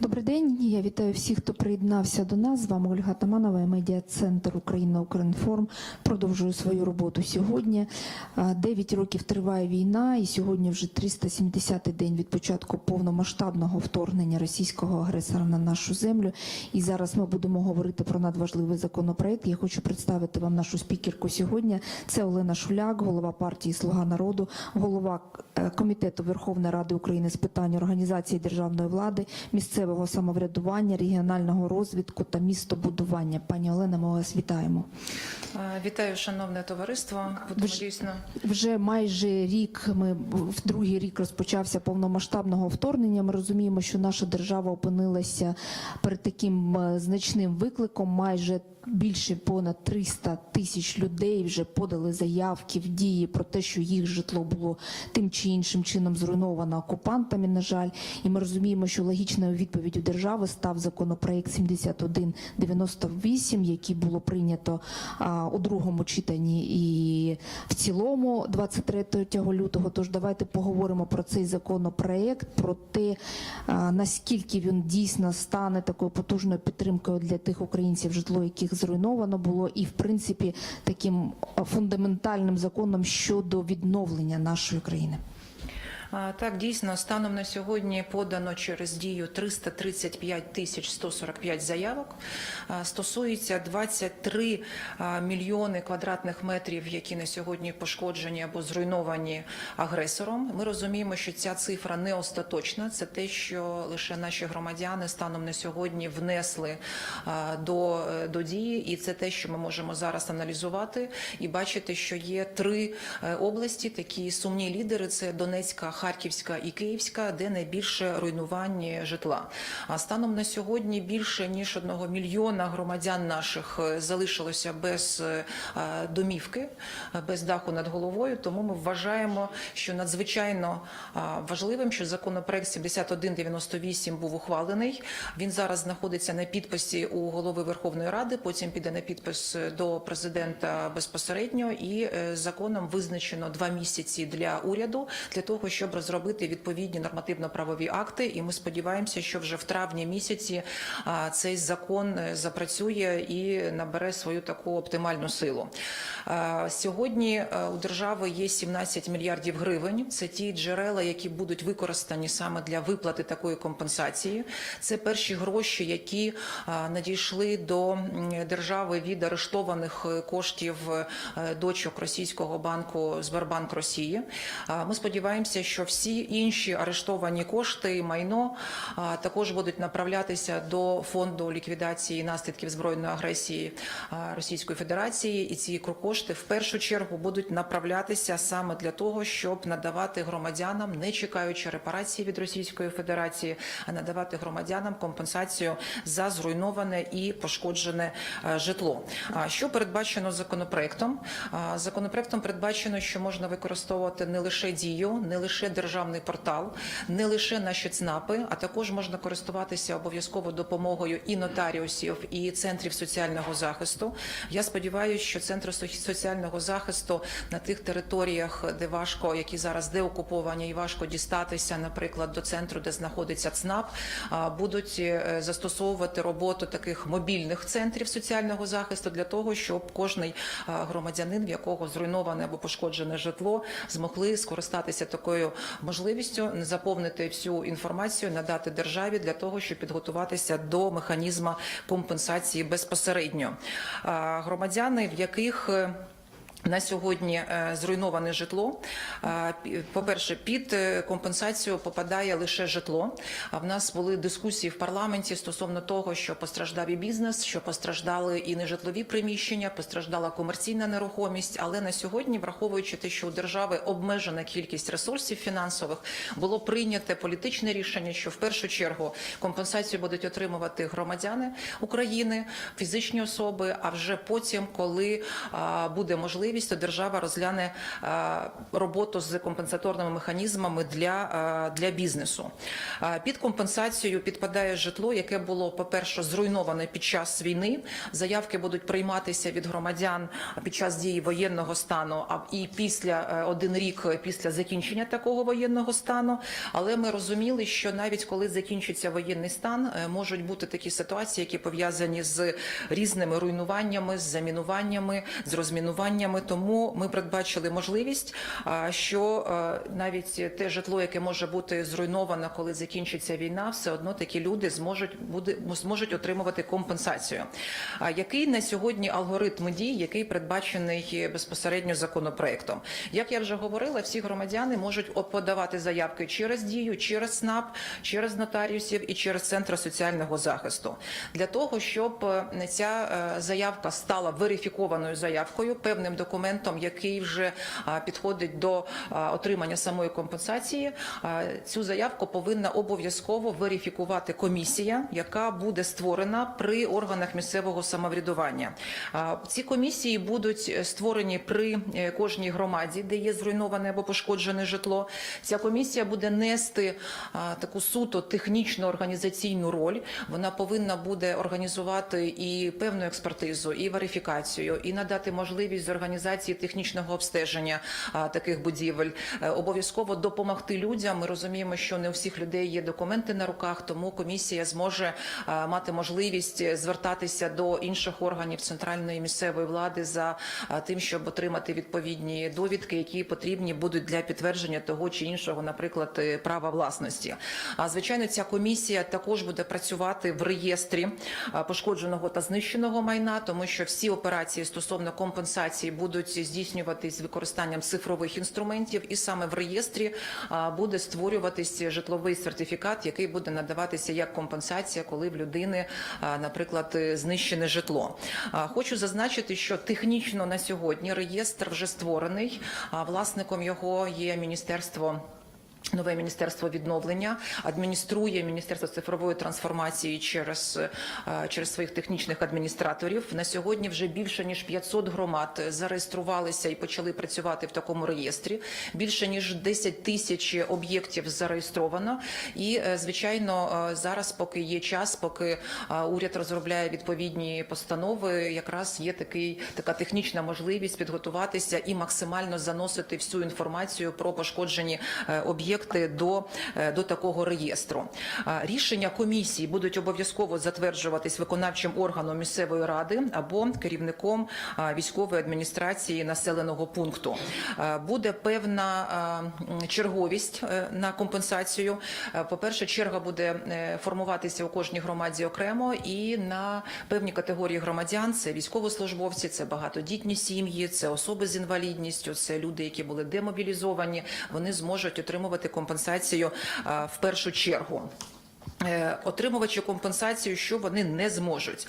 Добрий день. Я вітаю всіх, хто приєднався до нас. З вами Ольга Таманова, і медіа-центр Україна Укрінформ. Продовжую свою роботу сьогодні. Дев'ять років триває війна, і сьогодні вже 370-й день від початку повномасштабного вторгнення російського агресора на нашу землю. І зараз ми будемо говорити про надважливий законопроект. Я хочу представити вам нашу спікерку сьогодні. Це Олена Шуляк, голова партії Слуга народу, голова е, комітету Верховної Ради України з питань організації державної влади, місцевого самоврядування, регіонального розвитку та містобудування. Пані Олена, ми вас вітаємо. Вітаю, шановне товариство. Будемо дійсно Вже майже рік ми в другий рік розпочався повномасштабного вторгнення. Ми розуміємо, що наша держава опинилася перед таким е, значним викликом. Майже більше понад 300 тисяч людей вже подали заявки в дії про те, що їх житло було тим чи іншим чином зруйновано окупантами. На жаль, і ми розуміємо, що логічною відповіддю держави став законопроект 7198, який було прийнято у другому читанні і в цілому 23 лютого. Тож давайте поговоримо про цей законопроект, про те, наскільки він дійсно стане такою потужною підтримкою для тих українців, житло яких зруйновано було, і в принципі таким фундаментальним законом щодо відновлення нашої країни. Так, дійсно, станом на сьогодні подано через дію 335 тисяч 145 заявок. Стосується 23 мільйони квадратних метрів, які на сьогодні пошкоджені або зруйновані агресором. Ми розуміємо, що ця цифра не остаточна. Це те, що лише наші громадяни станом на сьогодні внесли до, е, до дії, і це те, що ми можемо зараз аналізувати і бачити, що є три е, області, такі сумні лідери: це Донецька, Харківська і Київська, де найбільше руйнувань житла. А станом на сьогодні більше ніж одного мільйона громадян наших е, залишилося без е, е, домівки, е, без даху над головою. Тому ми вважаємо, що надзвичайно е, важливим, що законопроект 7198 був ухвалений. Він зараз знаходиться на підписі у голови Верховної Ради. Потім піде на підпис до президента безпосередньо. І е, законом визначено два місяці для уряду для того, щоб розробити відповідні нормативно-правові акти. І ми сподіваємося, що вже в травні місяці цей закон е, запрацює і набере свою таку оптимальну силу. Сьогодні е, у держави є 17 мільярдів гривень. Це ті джерела, які будуть використані саме для виплати такої компенсації. Це перші гроші, які надійшли до держави від арештованих е, коштів дочок російського банку Сбербанк Росії. Ми сподіваємося, що всі інші арештовані кошти і майно також будуть направлятися до фонду ліквідації наслідків збройної агресії Російської Федерації, і ці кошти в першу чергу будуть направлятися саме для того, щоб надавати громадянам, не чекаючи репарації від Російської Федерації, а надавати громадянам компенсацію за зруйноване і пошкоджене е, житло. Що передбачено законопроектом? Законопроектом передбачено, що можна використовувати не лише дію, не лише державний портал, не лише наші ЦНАПи, а також можна користуватися обов'язково допомогою і нотаріусів, і центрів соціального захисту. Я сподіваюся, що центри соціального захисту на тих територіях, де важко, які зараз деокуповані, і важко дістатися, наприклад, до центру, де знаходиться ЦНАП, будуть е, застосовувати роботу таких мобільних центрів соціального захисту для того, щоб кожний громадянин, в якого зруйноване або пошкоджене житло, змогли скористатися такою можливістю, заповнити всю інформацію, надати державі для того, щоб підготуватися до механізму компенсації безпосередньо. Громадяни, в яких е, на сьогодні е, зруйноване житло. Е, По-перше, під е, компенсацію попадає лише житло. А в нас були дискусії в парламенті стосовно того, що постраждав і бізнес, що постраждали і нежитлові приміщення, постраждала комерційна нерухомість. Але на сьогодні, враховуючи те, що у держави обмежена кількість ресурсів фінансових, було прийнято політичне рішення, що в першу чергу компенсацію будуть отримувати громадяни України, фізичні особи. А вже потім, коли буде можливість. Можливість, то держава розгляне е, роботу з компенсаторними механізмами для, е, для бізнесу. Е, Під компенсацією підпадає житло, яке було, по-перше, зруйноване під час війни. Заявки будуть прийматися від громадян під час дії воєнного стану, а і після один рік після закінчення такого воєнного стану. Але ми розуміли, що навіть коли закінчиться воєнний стан, можуть бути такі ситуації, які пов'язані з різними руйнуваннями, з замінуваннями, з розмінуваннями. Тому ми передбачили можливість, що е, навіть те житло, яке може бути зруйновано, коли закінчиться війна, все одно такі люди зможуть буде зможуть отримувати компенсацію. Який на сьогодні алгоритм дій, який передбачений безпосередньо законопроектом? Як я вже говорила, всі громадяни можуть подавати заявки через дію, через СНАП, через нотаріусів і через центр соціального захисту для того, щоб е, ця е, заявка стала верифікованою заявкою, певним документом, який вже підходить до отримання самої компенсації. Цю заявку повинна обов'язково верифікувати комісія, яка буде створена при органах місцевого самоврядування. Ці комісії будуть створені при е, кожній громаді, де є зруйноване або пошкоджене житло. Ця комісія буде нести таку суто технічно організаційну роль. Вона повинна буде організувати і певну експертизу, і верифікацію, і надати можливість з організації технічного обстеження таких будівель. Е, Обов'язково допомогти людям. Ми розуміємо, що не у всіх людей є документи на руках, тому комісія зможе мати можливість звертатися до інших органів центральної місцевої влади за тим, щоб отримати відповідні довідки, які потрібні будуть для підтвердження того чи іншого, наприклад, е, права власності. А звичайно, ця комісія також буде працювати в реєстрі пошкодженого та знищеного майна, тому що всі операції стосовно компенсації будуть здійснюватись з використанням цифрових інструментів, і саме в реєстрі буде створюватись житловий сертифікат, який буде надаватися як компенсація, коли в людини, наприклад, знищене житло. Хочу зазначити, що технічно на сьогодні реєстр вже створений. Власником його є міністерство. Нове міністерство відновлення адмініструє міністерство цифрової трансформації через, е, через своїх технічних адміністраторів. На сьогодні вже більше ніж 500 громад зареєструвалися і почали працювати в такому реєстрі. Більше ніж 10 тисяч об'єктів зареєстровано. І е, звичайно, е, зараз, поки є час, поки уряд розробляє відповідні постанови, якраз є такий така технічна можливість підготуватися і максимально заносити всю інформацію про пошкоджені е, об'єкти до, е, до такого реєстру. Рішення комісії будуть обов'язково затверджуватись виконавчим органом місцевої ради або керівником військової адміністрації населеного пункту. Буде певна черговість е, на компенсацію. Е, По-перше, черга буде е, формуватися у кожній громаді окремо і на певні категорії громадян. Це військовослужбовці, це багатодітні сім'ї, це особи з інвалідністю, це люди, які були демобілізовані. Вони зможуть отримувати компенсацію в першу чергу. Е, Отримувачі компенсацію, що вони не зможуть.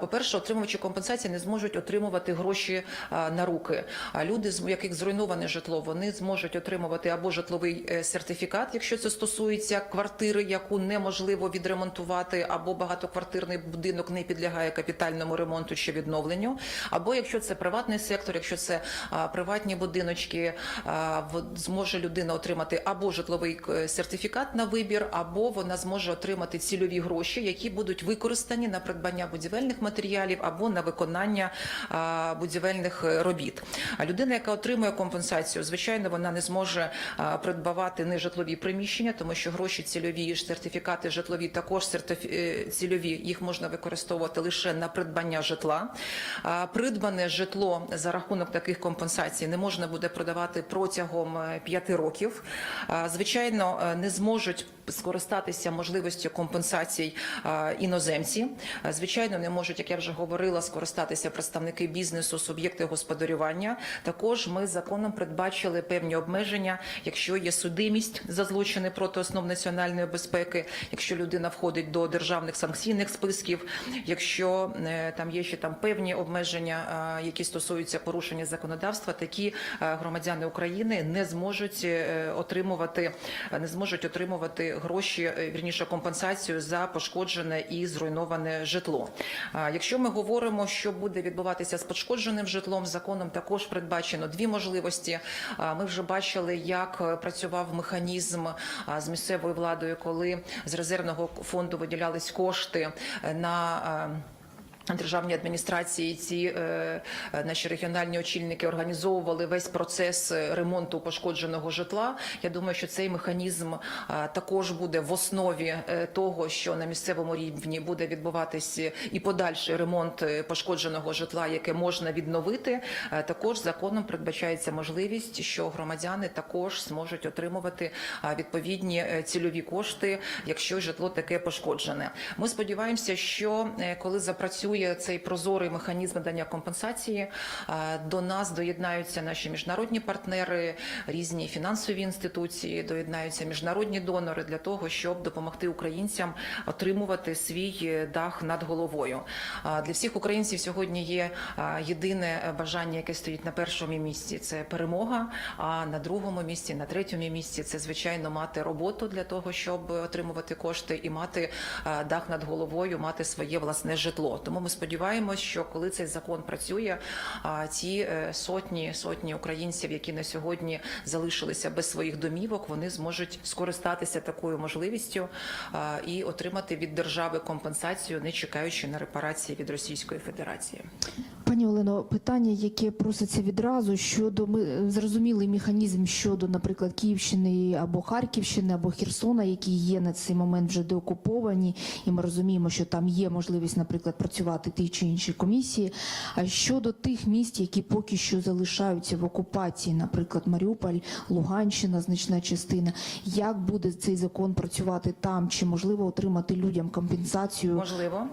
По-перше, отримувачі компенсації не зможуть отримувати гроші на руки. А люди, у яких зруйноване житло, вони зможуть отримувати або житловий е, сертифікат, якщо це стосується квартири, яку неможливо відремонтувати, або багатоквартирний будинок не підлягає капітальному ремонту чи відновленню, або якщо це приватний сектор, якщо це приватні будиночки, зможе людина отримати або житловий е, сертифікат на вибір, або вона зможе отримати цільові гроші, які будуть використані на придбання будівельних матеріалів або на виконання будівельних е, робіт. А людина, яка отримує компенсацію, звичайно, вона не зможе придбавати нежитлові приміщення, тому що гроші цільові, сертифікати житлові також сертифі- е, цільові, їх можна використовувати лише на придбання житла. Придбане житло за рахунок таких компенсацій не можна буде продавати протягом е, п'яти років. Звичайно, не зможуть скористатися можливістю компенсацій іноземці. Звичайно, не можуть, як я вже говорила, скористатися представники бізнесу, суб'єкти господарювання. Також ми законом передбачили певні обмеження, якщо є судимість за злочини проти основ національної безпеки, якщо людина входить до державних санкційних списків, якщо е, там є ще там певні обмеження, які стосуються порушення законодавства, такі громадяни України не зможуть е, отримувати, не зможуть отримувати гроші, е, вірніше компенсацію за пошкоджене і зруйноване житло. Якщо ми говоримо, що буде відбуватися з пошкодженим житлом, законом також передбачено дві можливості. Ми вже бачили, як е, працював механізм з місцевою владою, коли з резервного фонду виділялись кошти е, на. Державні адміністрації ці е, е, наші регіональні очільники організовували весь процес е, ремонту пошкодженого житла. Я думаю, що цей механізм е, також буде в основі е, того, що на місцевому рівні буде відбуватися і подальший ремонт е, пошкодженого житла, яке можна відновити. Е, Також законом передбачається можливість, що громадяни також зможуть отримувати е, відповідні цільові кошти, якщо житло таке пошкоджене. Ми сподіваємося, що е, коли запрацює цей прозорий механізм надання компенсації, е, до нас доєднаються наші міжнародні партнери, різні фінансові інституції, доєднаються міжнародні донори для того, щоб допомогти українцям отримувати свій е, дах над головою. Для всіх українців сьогодні є єдине бажання, яке стоїть на першому місці це перемога. А на другому місці, на третьому місці це звичайно мати роботу для того, щоб отримувати кошти і мати дах над головою, мати своє власне житло. Тому ми сподіваємось, що коли цей закон працює, ці е, сотні сотні українців, які на сьогодні залишилися без своїх домівок, вони зможуть скористатися такою можливістю і отримати від держави компенсацію, не чекаючи на репарації від Російської Федерації. Пані Олено, питання, яке проситься відразу щодо ми зрозумілий механізм щодо, наприклад, Київщини або Харківщини, або Херсона, які є на цей момент вже деокуповані, і ми розуміємо, що там є можливість, наприклад, працювати ті чи інші комісії. А щодо тих міст, які поки що залишаються в окупації, наприклад, Маріуполь, Луганщина, значна частина, як буде цей закон працювати там? Чи можливо отримати людям компенсацію? Можливо,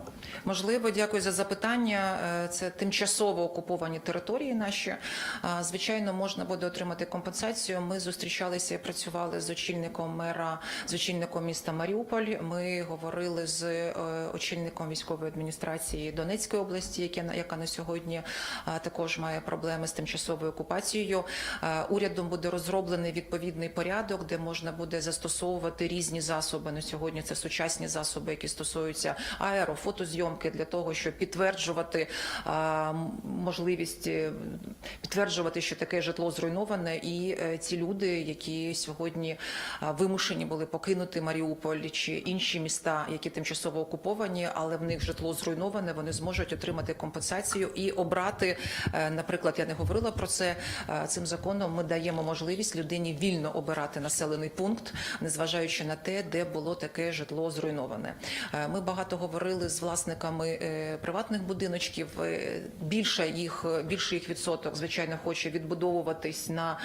можливо, дякую за запитання. Е, Це тимчасово окуповані території наші. Звичайно, можна буде отримати компенсацію. Ми зустрічалися і працювали з очільником мера, з очільником міста Маріуполь. Ми говорили з е, очільником військової адміністрації Донецької області, яке на- яка на сьогодні також має проблеми з тимчасовою окупацією. Е, Урядом буде розроблений відповідний порядок, де можна буде застосовувати різні засоби. На сьогодні це сучасні засоби, які стосуються аеро, фотозйомки для того, щоб підтверджувати можливість е, підтверджувати, що таке житло зруйноване, і е, ці люди, які сьогодні вимушені були покинути Маріуполь чи інші міста, які тимчасово окуповані, але в них житло зруйноване, вони зможуть отримати компенсацію і обрати. е, Наприклад, я не говорила про це е, цим законом. Ми даємо можливість людині вільно обирати населений пункт, незважаючи на те, де було таке житло зруйноване. Е, Ми багато говорили з власниками приватних будиночків. Більше їх більше їх відсоток, звичайно, хоче відбудовуватись на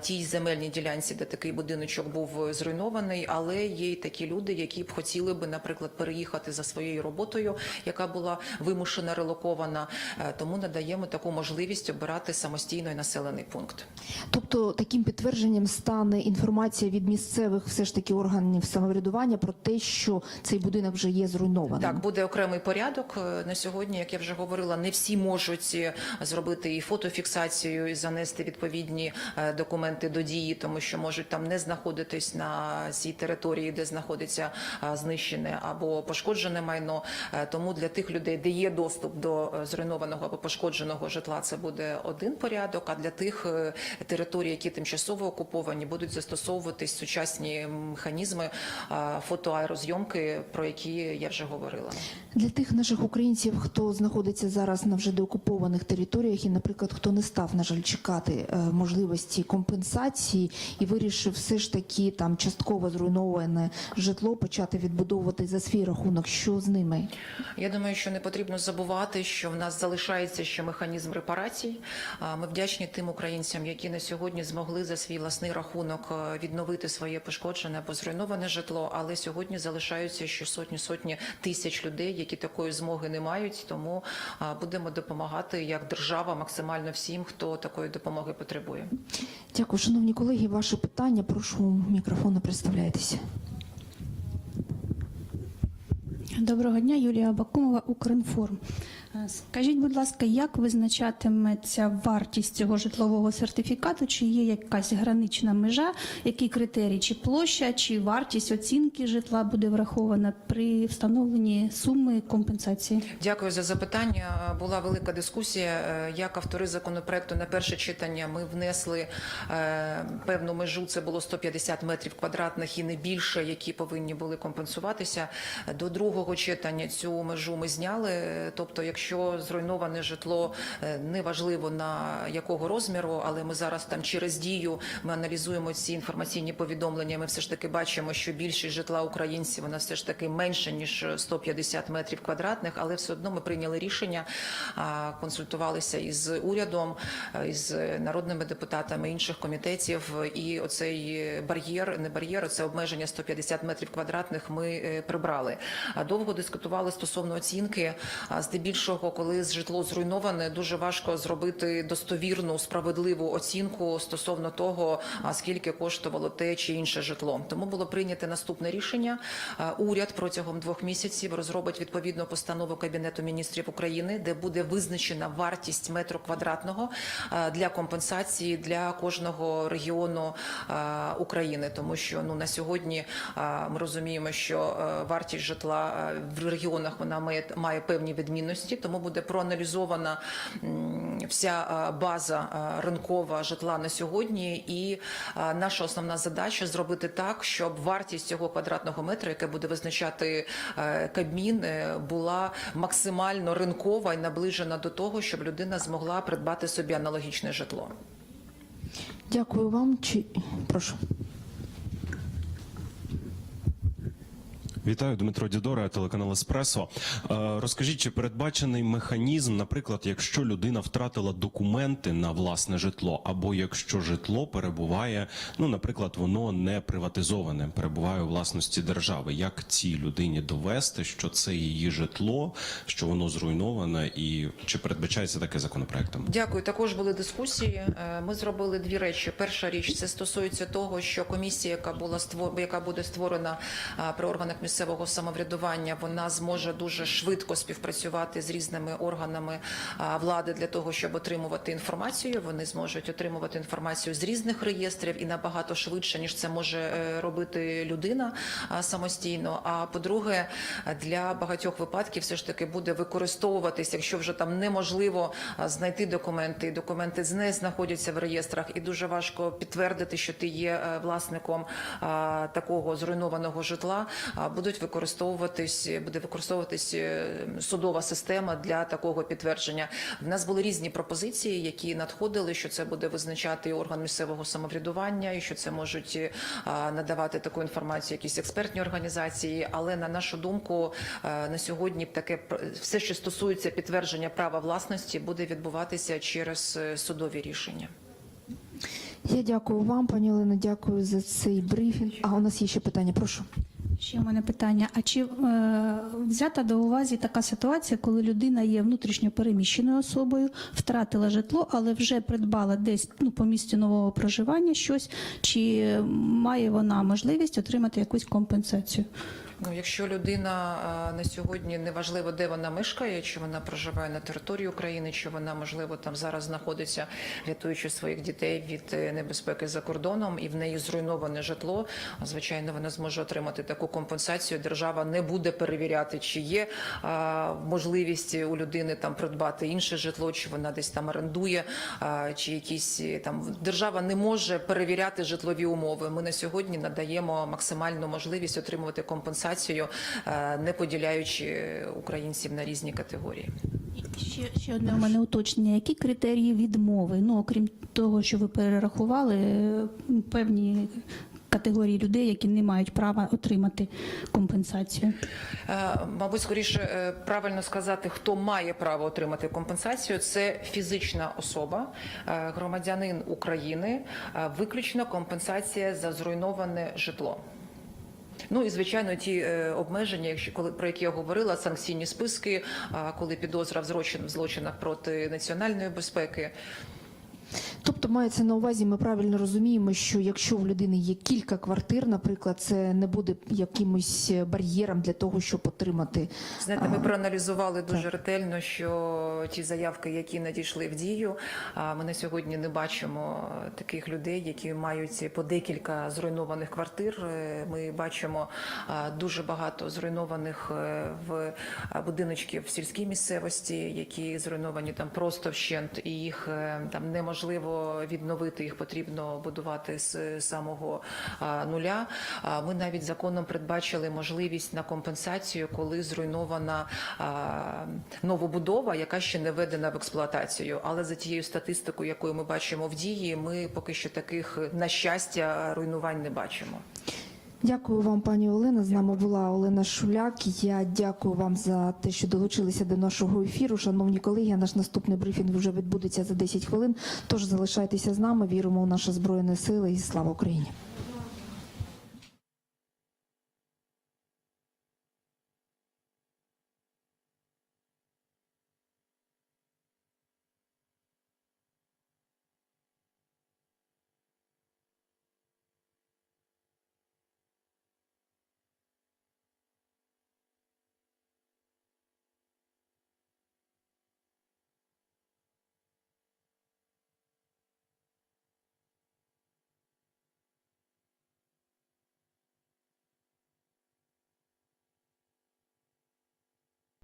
тій земельній ділянці, де такий будиночок був зруйнований. Але є й такі люди, які б хотіли би, наприклад, переїхати за своєю роботою, яка була вимушена релокована. Е, Тому надаємо таку можливість обирати самостійно населений пункт. Тобто таким підтвердженням стане інформація від місцевих все ж таки органів самоврядування про те, що цей будинок вже є зруйнованим. Так, буде окремий порядок Е, на сьогодні. Як я вже говорила, не всі можуть е, зробити і фотофіксацію, і занести відповідні документи до дії, тому що можуть там не знаходитись на цій території, де знаходиться знищене або пошкоджене майно. Тому для тих людей, де є доступ до е, зруйнованого або пошкодженого житла, це буде один порядок. А для тих е, територій, які тимчасово окуповані, будуть застосовуватись сучасні механізми е, фотоаерозйомки, про які я вже говорила. Для тих наших українців, хто знаходиться зараз на вже деокупованих територіях, і, наприклад, хто не став, на жаль, чекати можливості компенсації і вирішив все ж таки там частково зруйноване житло почати відбудовувати за свій рахунок. Що з ними? Я думаю, що не потрібно забувати, що в нас залишається ще механізм репарацій. Ми вдячні тим українцям, які на сьогодні змогли за свій власний рахунок е, відновити своє пошкоджене або зруйноване житло. Але сьогодні залишаються ще сотні сотні тисяч людей, які такої змоги не мають. Тому будемо допомагати як держава максимально всім, хто такої допомоги потребує. Дякую, шановні колеги. Ваше питання. Прошу мікрофон, представляйтеся. Доброго дня, Юлія Бакумова, Укрінформ. Скажіть, будь ласка, як визначатиметься вартість цього житлового сертифікату? Чи є якась гранична межа, які критерії, чи площа, чи вартість оцінки житла буде врахована при встановленні суми компенсації? Дякую за запитання. Була велика дискусія. Е, Як автори законопроекту на перше читання ми внесли е, певну межу. Це було 150 метрів квадратних і не більше, які повинні були компенсуватися. До другого читання цю межу ми зняли. Тобто, якщо зруйноване житло е, неважливо на якого розміру, але ми зараз там через дію ми аналізуємо ці інформаційні повідомлення. Ми все ж таки бачимо, що більшість житла українців вона все ж таки менше ніж 150 метрів квадратних, але все одно ми прийняли рішення, консультувалися із урядом, а, із народними депутатами інших комітетів. І оцей бар'єр, не бар'єр, це обмеження 150 метрів квадратних. Ми е, прибрали. Довго дискутували стосовно оцінки. А здебільшого, коли житло зруйноване, дуже важко зробити достовірну справедливу оцінку стосовно того, скільки коштувало те чи інше житло. Тому було прийнято наступне рішення. Уряд протягом двох місяців розробить відповідну постанову Кабінету міністрів України, де буде визначена вартість метру квадратного для компенсації для кожного регіону України, тому що ну на сьогодні ми розуміємо, що вартість житла в регіонах вона має, має певні відмінності, тому буде проаналізована вся база ринкова житла на сьогодні. І наша основна задача зробити так, щоб вартість цього квадратного метра, яке буде визначати е, Кабмін, е, була максимально ринкова і наближена до того, щоб людина змогла придбати собі аналогічне житло. Дякую вам. Чи прошу. Вітаю, Дмитро Дідора, телеканал Еспресо. Е, Розкажіть, чи передбачений механізм, наприклад, якщо людина втратила документи на власне житло, або якщо житло перебуває, ну, наприклад, воно не приватизоване, перебуває у власності держави. Як цій людині довести, що це її житло, що воно зруйноване, і чи передбачається таке законопроектом? Дякую. Також були дискусії. Е, Ми зробили дві речі. Перша річ це стосується того, що комісія, яка була створ... яка буде створена а, при органах місцевого самоврядування, вона зможе дуже швидко співпрацювати з різними органами влади для того, щоб отримувати інформацію. Вони зможуть отримувати інформацію з різних реєстрів і набагато швидше ніж це може е, робити людина самостійно. А по-друге, для багатьох випадків все ж таки буде використовуватись, якщо вже там неможливо знайти документи, документи не знаходяться в реєстрах, і дуже важко підтвердити, що ти є е, власником такого зруйнованого житла. Будуть використовуватись, буде використовуватись е, судова система для такого підтвердження. В нас були різні пропозиції, які надходили, що це буде визначати орган місцевого самоврядування, і що це можуть е, надавати таку інформацію, якісь експертні організації. Але на нашу думку, е, на сьогодні таке все, що стосується підтвердження права власності, буде відбуватися через судові рішення. Я дякую вам, пані Олено, дякую за цей брифінг. А у нас є ще питання. Прошу. Ще в мене питання: а чи е, взята до уваги така ситуація, коли людина є внутрішньо переміщеною особою, втратила житло, але вже придбала десь ну, по місцю нового проживання щось, чи має вона можливість отримати якусь компенсацію? Ну, якщо людина на сьогодні неважливо, де вона мешкає, чи вона проживає на території України, чи вона можливо там зараз знаходиться, рятуючи своїх дітей від е, небезпеки за кордоном, і в неї зруйноване житло. Звичайно, вона зможе отримати таку компенсацію. Держава не буде перевіряти, чи є можливість у людини там придбати інше житло, чи вона десь там орендує, чи якісь е, там держава не може перевіряти житлові умови. Ми на сьогодні надаємо максимальну можливість отримувати компенсацію, е, не поділяючи українців на різні категорії. Ще, ще одне у мене уточнення. Які критерії відмови? Ну, окрім того, що ви перерахували е, певні категорії людей, які не мають права отримати компенсацію. Е, Мабуть, скоріше правильно сказати, хто має право отримати компенсацію, це фізична особа, громадянин України, виключно компенсація за зруйноване житло. Ну і звичайно, ті е, обмеження, якщо коли про які я говорила, санкційні списки, а, коли підозра в злочин в злочинах проти національної безпеки. Тобто мається на увазі, ми правильно розуміємо, що якщо в людини є кілька квартир, наприклад, це не буде якимось бар'єром для того, щоб отримати. Знаєте, ми проаналізували дуже ретельно, що ті заявки, які надійшли в дію, ми на сьогодні не бачимо таких людей, які мають по декілька зруйнованих квартир. Е, Ми бачимо дуже багато зруйнованих е, в будиночків в сільській місцевості, які зруйновані там просто вщент, і їх е, там неможливо відновити. Їх потрібно будувати з самого нуля. Ми навіть законом передбачили можливість на компенсацію, коли зруйнована новобудова, яка ще не введена в експлуатацію. Але за тією статистикою, якою ми бачимо в дії, ми поки що таких на щастя руйнувань не бачимо. Дякую вам, пані Олена. З нами була Олена Шуляк. Я дякую вам за те, що долучилися до нашого ефіру. Шановні колеги, наш наступний брифінг вже відбудеться за 10 хвилин. Тож залишайтеся з нами. Віримо у наші збройні сили і слава Україні.